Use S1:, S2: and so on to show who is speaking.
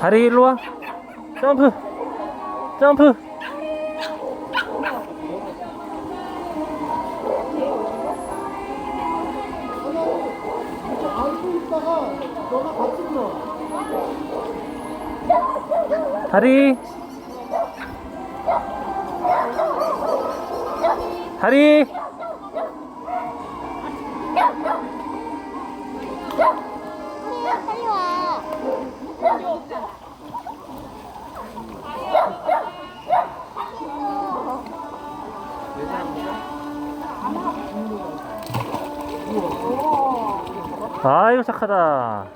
S1: 다리 일로 와. 점프. 점프. 다리. 다리.
S2: 빨리 와.
S1: 아이고 착하다.